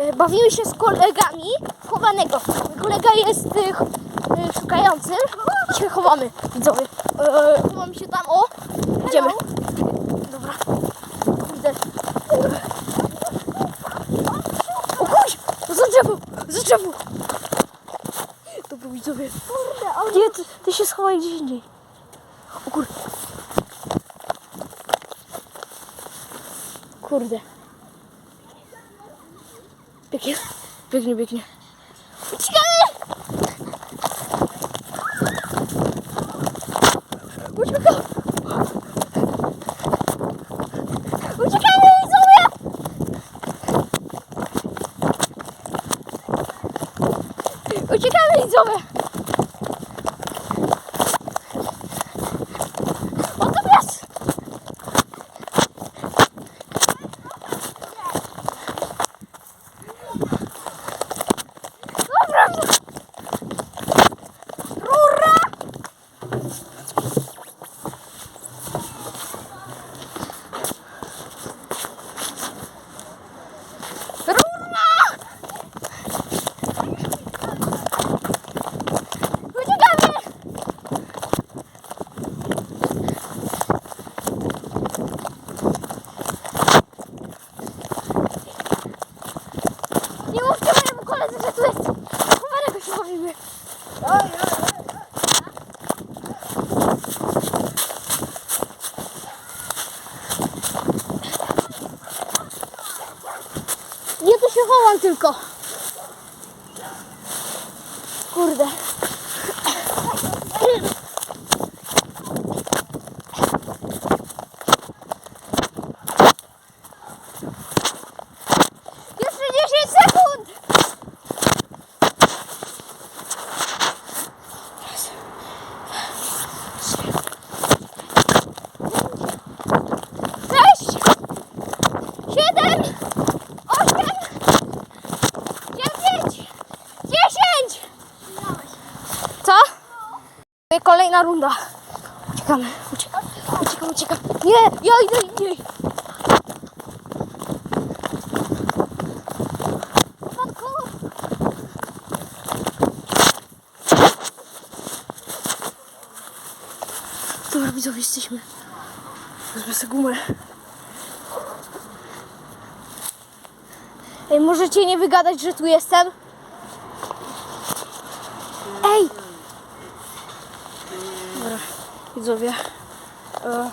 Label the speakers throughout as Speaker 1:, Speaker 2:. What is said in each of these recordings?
Speaker 1: E, Bawimy się z kolegami chowanego. Kolega jest y, ch- y, szukającym i się chowamy. Widzowie, e, chowamy się tam, o, idziemy. Dobra, kurde. O kuś, za drzewo, za drzewo. Dobra, widzowie. Kurde, Nie, ty, ty się schowaj gdzieś indziej. O kurde. Kurde. Biegnie, biegnie, biegnie. Uciekamy! Uciekamy! Uciekamy! Uciekamy, widzowie! O, to pies! Dobra! Rura! Rura! Uciekamy! Nie mówcie mojemu koledze, że tu jest chowanego się bawimy. Chowam tylko. Kurde. Jeszcze 10 sekund! Sześć! Siedem! Osiem! Dziewięć! Dziesięć! Co? Kolejna runda. Uciekamy, uciekamy, uciekamy, uciekamy. Nie, ja idę indziej. Matko. Dobra, widzowie, jesteśmy. Wezmę sobie gumę. Ej, możecie nie wygadać, że tu jestem? Ej! Dobra, widzowie. E,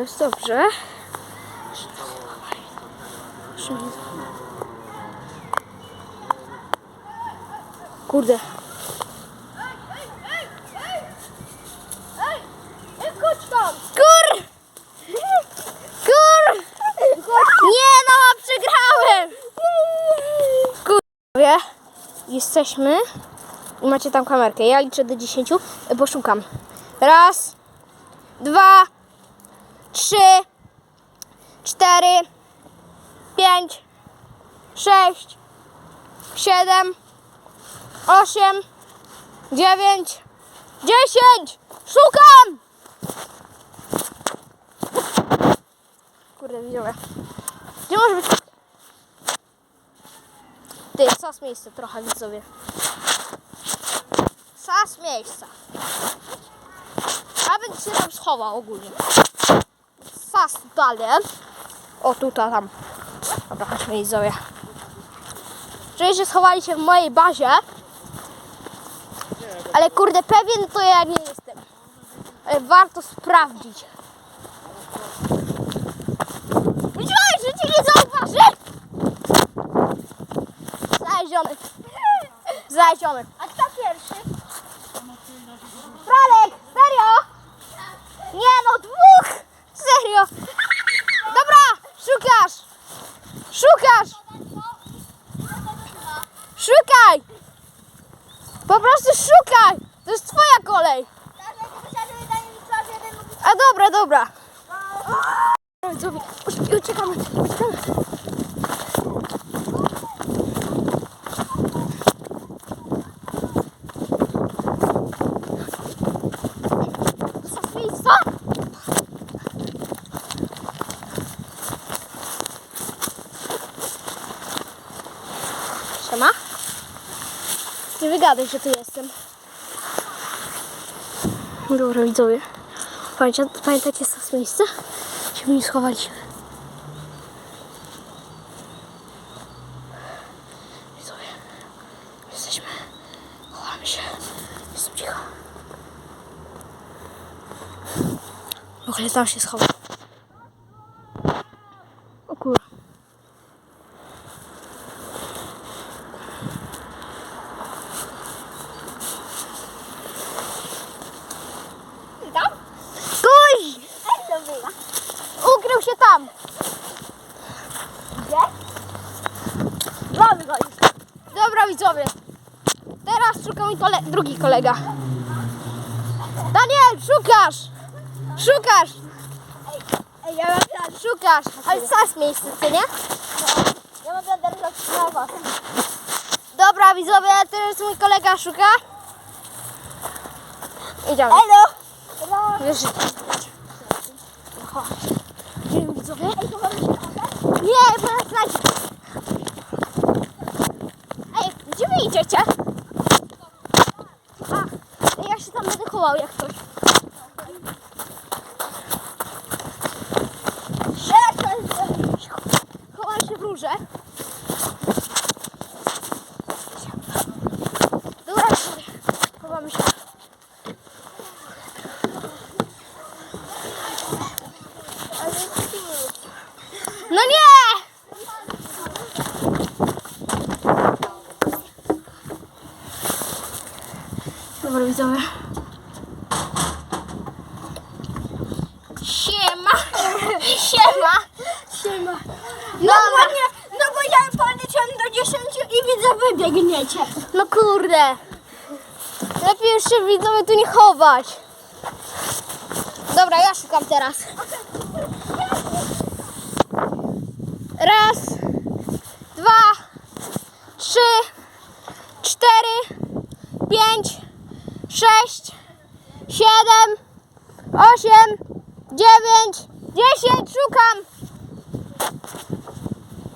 Speaker 1: jest dobrze. Kurde. Kur! Kur! Nie no! Kurwa, jesteśmy macie tam kamerkę. Ja liczę do 10, e, poszukam. Raz, dwa, trzy, cztery, pięć, sześć, siedem, osiem, dziewięć, dziesięć! Szukam! Kurde, widziałem. Gdzie może być? Ty, sas miejsce trochę, widzowie. Sas miejsca. Ja bym się tam schował ogólnie. Sas dalej. O, tutaj, tam. Dobra, chodźmy, widzowie. Czyli się schowali się w mojej bazie. Ale kurde, pewien to ja nie jestem. Ale warto sprawdzić. Myślałeś, że cię nie zauważy? Znaleziony. Znaleziony. Fralek, serio? Nie no, dwóch! Serio! Dobra, szukasz! Szukasz! Szukaj! Po prostu szukaj! To jest twoja kolej! A dobra, dobra. Uciekamy, uciekamy. Zostaw miejsca! Siema. Nie wygadaj, że tu jestem. Dobra, widzowie. Pamięcia, pamiętacie to miejsce? Się mi schowaliśmy. Widzowie. Jesteśmy. Chowamy się. Jestem cicho. W ogóle tam się schował. O kur...
Speaker 2: Tam?
Speaker 1: Kuj!
Speaker 2: Ej, to była.
Speaker 1: Ukrył się tam!
Speaker 2: Gdzie? Mamy go już.
Speaker 1: Dobra widzowie. Teraz szuka mój kole- drugi kolega. Daniel, szukasz! Szukasz!
Speaker 2: Ej, ja mam plan.
Speaker 1: Szukasz! Ale sas miejsce, ty nie?
Speaker 2: Ja mam plan teraz na was.
Speaker 1: Dobra widzowie, teraz mój kolega szuka. Idziemy.
Speaker 2: Elo!
Speaker 1: Wiesz. Idziemy widzowie. Nie, bo nas znajdzie. Ej, gdzie wy idziecie? A, ja się tam będę chował jak coś. Chowam się w rurze. Dobra, sobie. chowamy się. No nie! Dobra, widzowie. Siema! Siema!
Speaker 2: Siema.
Speaker 1: No,
Speaker 2: No nie, no bo ja policzyłem do 10 i widzę, wy biegniecie.
Speaker 1: no kurde! Lepiej już się widzowie tu nie chować. Dobra, ja szukam teraz. Raz, dwa, trzy, cztery, pięć, sześć, siedem, osiem, dziewięć, dziesięć. Szukam!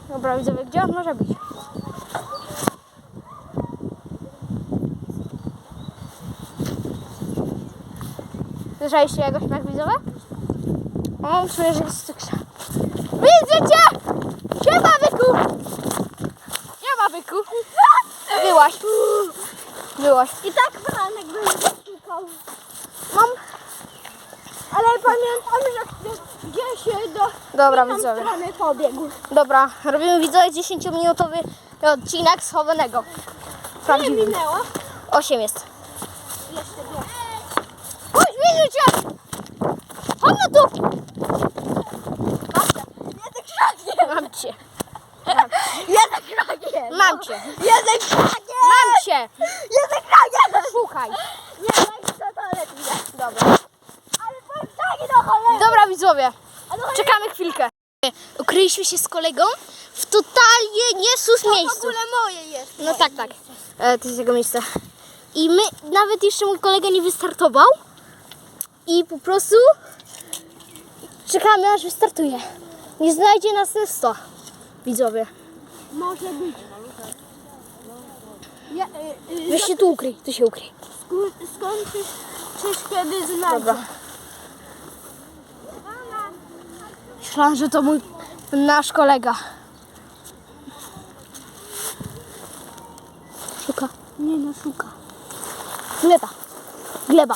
Speaker 1: Dobra, widzowie, gdzie on może być? Słyszeliście jego śmiech widzowie? O, czuję, że jest cukrza. Widzę cię! Siema, byku! Siema, byku! Byłaś. Byłaś.
Speaker 2: I tak Franek by szukał.
Speaker 1: Mam...
Speaker 2: Ale pamiętam, że gdzieś do
Speaker 1: Dobra,
Speaker 2: tam
Speaker 1: widzowie.
Speaker 2: strony pobiegł.
Speaker 1: Dobra, robimy widzowie 10-minutowy odcinek schowanego. Prawdziwy.
Speaker 2: minęło.
Speaker 1: 8 jest.
Speaker 2: Jeszcze nie.
Speaker 1: Chodź, widzę cię! Chodź no tu!
Speaker 2: Jeden.
Speaker 1: Mam cię.
Speaker 2: Jeden krakiem.
Speaker 1: Mam cię.
Speaker 2: Jeden krakiem.
Speaker 1: Mam cię!
Speaker 2: Jeden krakiem.
Speaker 1: Szukaj.
Speaker 2: Nie, tak to to lepiej.
Speaker 1: Dobra.
Speaker 2: Ale powiem tak do cholery.
Speaker 1: Dobra, widzowie. Czekamy chwilkę. Ukryliśmy się z kolegą w totalnie niesus
Speaker 2: w
Speaker 1: miejscu.
Speaker 2: ogóle moje jest.
Speaker 1: No tak, tak. E, to jest jego miejsce. I my, nawet jeszcze mój kolega nie wystartował. I po prostu czekamy aż wystartuje. Nie znajdzie nas na 100. Widzowie.
Speaker 2: Może być. Ja, y, y,
Speaker 1: Weź się tu ukryj, tu się ukryj.
Speaker 2: skąd czyś, czyś kiedy znajdzie?
Speaker 1: Dobra. Myślałam, że to mój nasz kolega. Szuka.
Speaker 2: Nie no, szuka.
Speaker 1: Gleba. Gleba.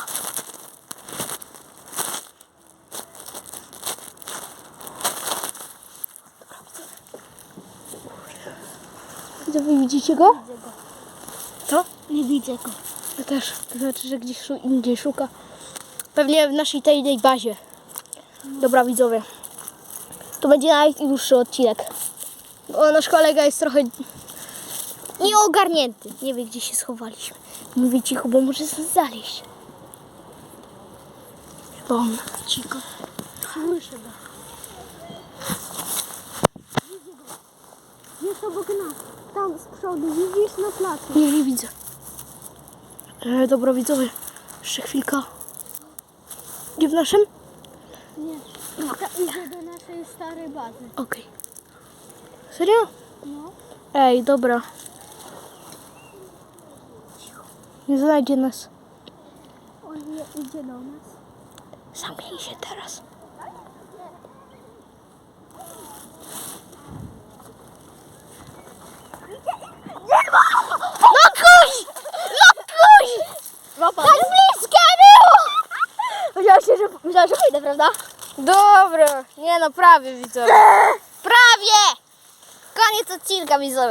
Speaker 1: Widzowie, widzicie go? Co?
Speaker 2: Nie widzę go.
Speaker 1: Ja też. To znaczy, że gdzieś indziej szuka. Pewnie w naszej tajnej bazie. Dobra, widzowie. To będzie najdłuższy odcinek. Bo nasz kolega jest trochę nieogarnięty. Nie wie, gdzie się schowaliśmy. Mówię cicho, bo może znaleźć. On cicho.
Speaker 2: Słyszę go. Jest obok nas. Tam z przodu. Widzisz na placu.
Speaker 1: Nie, nie widzę. E, dobra, widzowie. Jeszcze chwilka. Gdzie w naszym?
Speaker 2: Nie. Ta idzie do naszej starej bazy.
Speaker 1: Okej. Serio?
Speaker 2: No.
Speaker 1: Ej, dobra. Nie znajdzie nas.
Speaker 2: On nie idzie do nas.
Speaker 1: Zamknij się teraz. No kuś! No kuś!
Speaker 2: Złapał.
Speaker 1: Tak blisko było!
Speaker 2: Myślałeś, że, myślałeś, że pójdę, prawda?
Speaker 1: Dobra, nie no prawie widzowie. Prawie! Koniec odcinka widzowie.